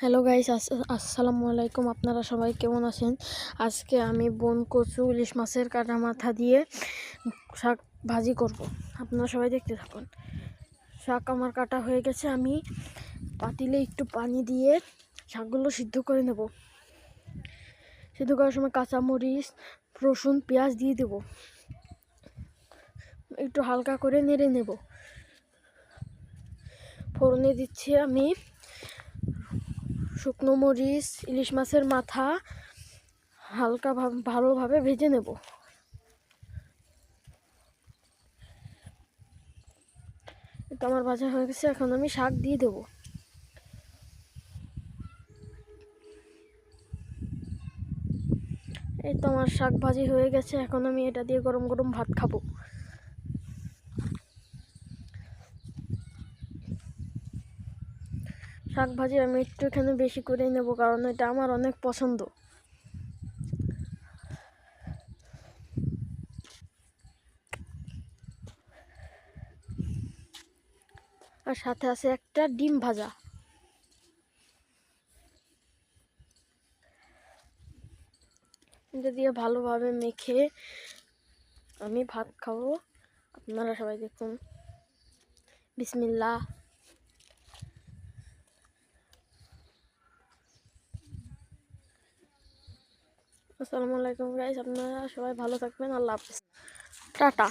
Hello guys আসসালামু আলাইকুম আপনারা সবাই কেমন আছেন? আজকে আমি বন কচু ইলিশ মাছের কাটা মাথা দিয়ে শাক ভাজি করব। আপনারা সবাই দেখতে থাকুন। শাক আমার কাটা হয়ে গেছে। আমি পাতিলে একটু পানি দিয়ে শাকগুলো সিদ্ধ করে নেব। সিদ্ধ করার সময় কাঁচামরিচ, রসুন, পেঁয়াজ দিয়ে দেব। একটু হালকা করে নেড়ে নেব। ফোড়নে দিচ্ছি আমি শুকনো মরিচ, ইলিশ মাছের মাথা হালকা ভালোভাবে ভেজে নেব। এটা আমার ভাজা হয়ে গেছে, এখন আমি শাক দিয়ে দেব। এই তো আমার শাক ভাজি হয়ে গেছে, এখন আমি এটা দিয়ে গরম গরম ভাত খাব। শাক ভাজি আমি একটু এখানে বেশি করে নেব, কারণ এটা আমার অনেক পছন্দ। আর সাথে আছে একটা ডিম ভাজা। এটা দিয়ে ভালোভাবে মেখে আমি ভাত খাব। আপনারা সবাই দেখুন। বিসমিল্লাহ। আসসালামু আলাইকুম গাইস আপনারা সবাই ভালো থাকবেন আল্লাহ হাফিজ। টাটা।